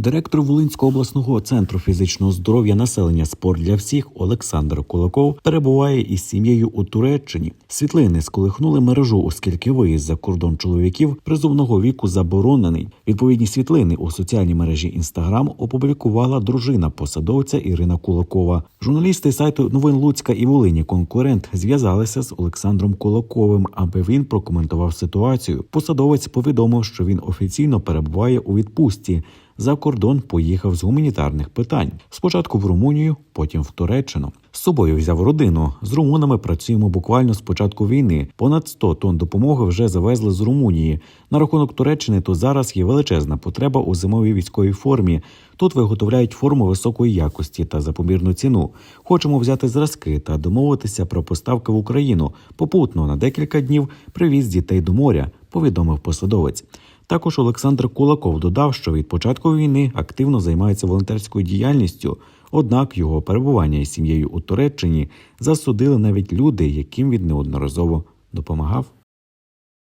Директор Волинського обласного центру фізичного здоров'я населення спорт для всіх Олександр Кулаков перебуває із сім'єю у Туреччині. Світлини сколихнули мережу, оскільки виїзд за кордон чоловіків призовного віку заборонений. Відповідні світлини у соціальній мережі Інстаграм опублікувала дружина посадовця Ірина Кулакова. Журналісти сайту новин Луцька і Волині конкурент зв'язалися з Олександром Кулаковим, аби він прокоментував ситуацію. Посадовець повідомив, що він офіційно перебуває у відпустці. За кордон поїхав з гуманітарних питань. Спочатку в Румунію, потім в Туреччину. З собою взяв родину. З румунами працюємо буквально з початку війни. Понад 100 тонн допомоги вже завезли з Румунії. На рахунок Туреччини то зараз є величезна потреба у зимовій військовій формі. Тут виготовляють форму високої якості та за помірну ціну. Хочемо взяти зразки та домовитися про поставки в Україну. Попутно на декілька днів привіз дітей до моря. Повідомив посадовець. Також Олександр Кулаков додав, що від початку війни активно займається волонтерською діяльністю. Однак його перебування із сім'єю у Туреччині засудили навіть люди, яким він неодноразово допомагав.